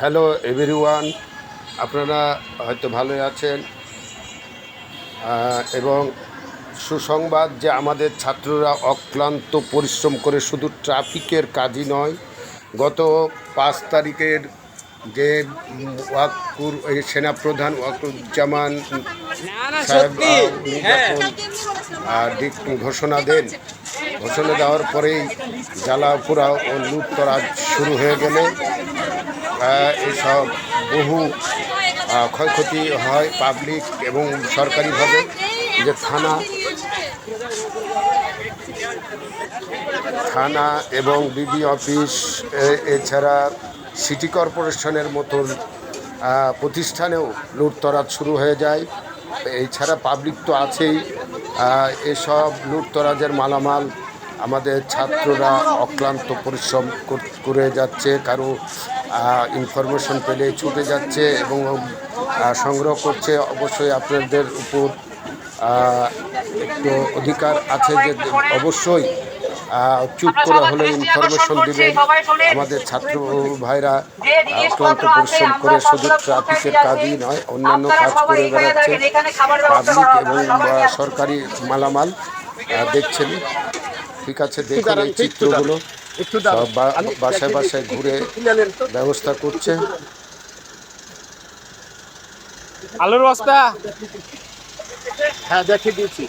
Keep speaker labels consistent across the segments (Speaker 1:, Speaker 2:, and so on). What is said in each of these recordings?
Speaker 1: Hello everyone আপনারা হয়তো ভালোই আছেন। এবং সুসংবাদ যে আমাদের ছাত্ররা অক্লান্ত পরিশ্রম করে শুধু ট্রাফিকের কাজই নয়, গত পাঁচ তারিখের যে ওয়াকুর সেনাপ্রধান ওয়াকুরুজ্জামান সাহেব ঘোষণা দেন। ঘোষণা দেওয়ার পরেই জ্বালাপুরা ও লুটতরাজ শুরু হয়ে গেলে। এসব বহু ক্ষয়ক্ষতি হয় পাবলিক এবং সরকারিভাবে যে থানা থানা এবং বিডি অফিস এছাড়া সিটি কর্পোরেশনের মতন প্রতিষ্ঠানেও লুটতরাজ শুরু হয়ে যায়। এছাড়া পাবলিক তো আছেই। এসব লুটতরাজের মালামাল আমাদের ছাত্ররা অক্লান্ত পরিশ্রম করে যাচ্ছে কারও ইনফরমেশন পেলে ছুটে যাচ্ছে এবং সংগ্রহ করছে। অবশ্যই আপনাদের উপর একটু অধিকার আছে যে অবশ্যই চুপ করে হলে ইনফরমেশন দিবেন আমাদের ছাত্র ভাইরা অক্লান্ত পরিশ্রম করে শুধু ট্রাফিকের কাজই নয় অন্যান্য কাজ করে বেড়াচ্ছে। পাবলিক এবং সরকারি মালামাল দেখছেন। ঠিক আছে দেখুন এই চিত্রগুলো। সব বাসায় বাসায় ঘুরে ব্যবস্থা করছে।
Speaker 2: আলুর বস্তা।
Speaker 3: হ্যাঁ দেখে দিয়েছি।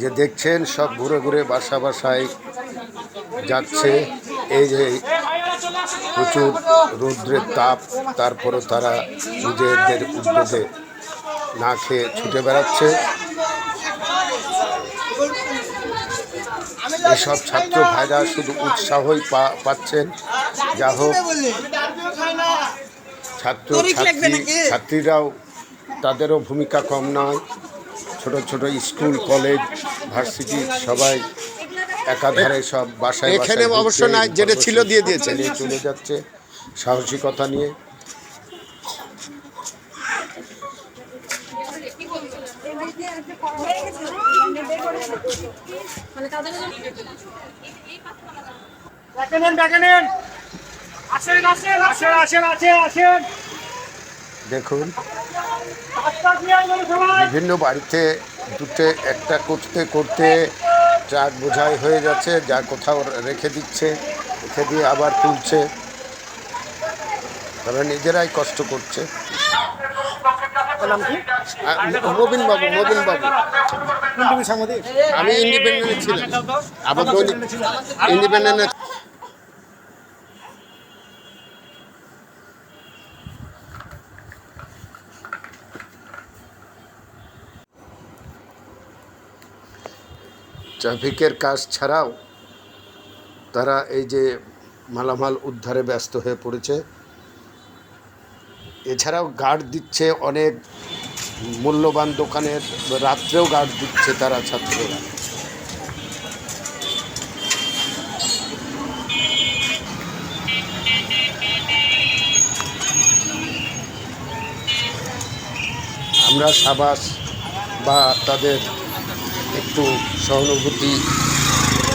Speaker 1: যে দেখছেন, সব ঘুরে ঘুরে বাসা বাসায় যাচ্ছে। এই যে প্রচুর রৌদ্রের তাপ তারপরে তারা নিজেদের উদ্যোগে না খেয়ে ছুটে বেড়াচ্ছে। এসব ছাত্র ভাইরা শুধু উৎসাহই পাচ্ছেন। যা হোক। ছাত্র ছাত্রী ছাত্রীরাও তাদেরও ভূমিকা কম নয়। ছোট ছোট স্কুল কলেজ ভার্সিটি সবাই একাধারে সব বাসায়
Speaker 3: এখানে অবশ্য নাই, যেটা ছিল দিয়ে দিয়েছে।
Speaker 1: নিয়ে চলে যাচ্ছে। সাহসিকতা নিয়ে।
Speaker 4: ডাকে নেন ডাকে নেন।
Speaker 1: দেখুন। বিভিন্ন বাড়িতে দুটো একটা করতে করতে ট্রাক বোঝাই হয়ে যাচ্ছে যা কোথাও রেখে দিচ্ছে রেখে দিয়ে আবার তুলছে। তারা নিজেরাই কষ্ট করছে। আ, মবিন বাবু মবিন বাবু। আমি ইন্ডিপেন্ডেন্ট ছিলাম। আবার দৈনিক ইন্ডিপেন্ডেন্ট ট্রাফিকের কাজ ছাড়াও তারা এই যে মালামাল উদ্ধারে ব্যস্ত হয়ে পড়েছে। এছাড়াও গার্ড দিচ্ছে অনেক মূল্যবান দোকানের, রাত্রেও গার্ড দিচ্ছে তারা ছাত্ররা। আমরা সাবাস বা তাদের একটু সহানুভূতি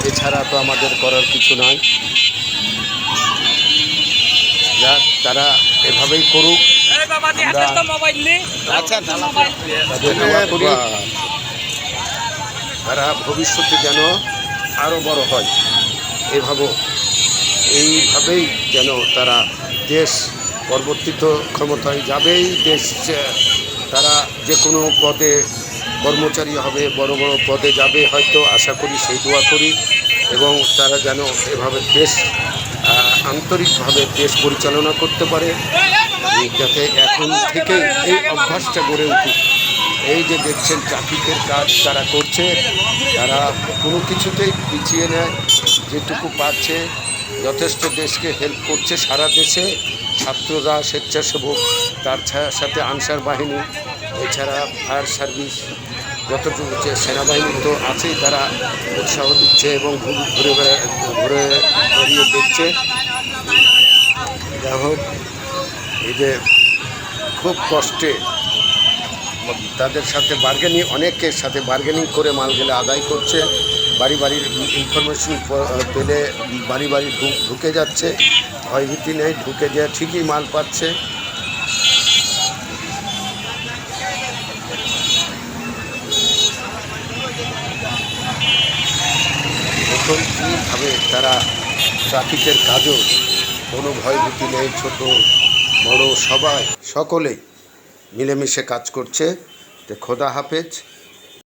Speaker 1: এছাড়া তো আমাদের করার কিছু নয় যা তারা এভাবেই করুক
Speaker 3: আচ্ছা
Speaker 1: তারা ভবিষ্যতে যেন আরও বড় হয়। এভাবে এইভাবেই যেন তারা দেশ পরবর্তীত ক্ষমতায় যাবেই দেশ তারা যে কোনো পদে কর্মচারী হবে, বড় বড় পদে যাবে, হয়তো আশা করি সেই দোয়া করি এবং তারা যেন এভাবে দেশ আন্তরিকভাবে দেশ পরিচালনা করতে পারে। যাতে এখন থেকে এই অভ্যাসটা গড়ে উঠুক। এই যে দেখছেন ট্রাফিকের কাজ তারা করছে, তারা কোনো কিছুতেই পিছিয়ে নেয়, যেটুকু পাচ্ছে যথেষ্ট দেশকে হেল্প করছে সারা দেশে। ছাত্ররা স্বেচ্ছাসেবক, তার সাথে আনসার বাহিনী, এছাড়া ফায়ার সার্ভিস যতটুকু যে সেনাবাহিনী তো আছেই, তারা উৎসাহ দিচ্ছে এবং ঘুরে ঘুরে বেড়া- ঘুরে বেরিয়ে দেখছে। যাই হোক, এই যে খুব কষ্টে তাদের সাথে বার্গেনিং অনেকের সাথে বার্গেনিং করে মালগুলো আদায় করছে। বাড়ি বাড়ির ইনফরমেশন পেলে বাড়ি বাড়ি ঢুকে যাচ্ছে। ভয়ভীতি নেই, ঢুকে যে ঠিকই মাল পাচ্ছে। এখন কীভাবে তারা ট্রাফিকের কাজও কোনো ভয়ভীতি নেই, ছোট, বড়, সবাই, সকলেই মিলেমিশে কাজ করছে। তো খোদা হাফেজ।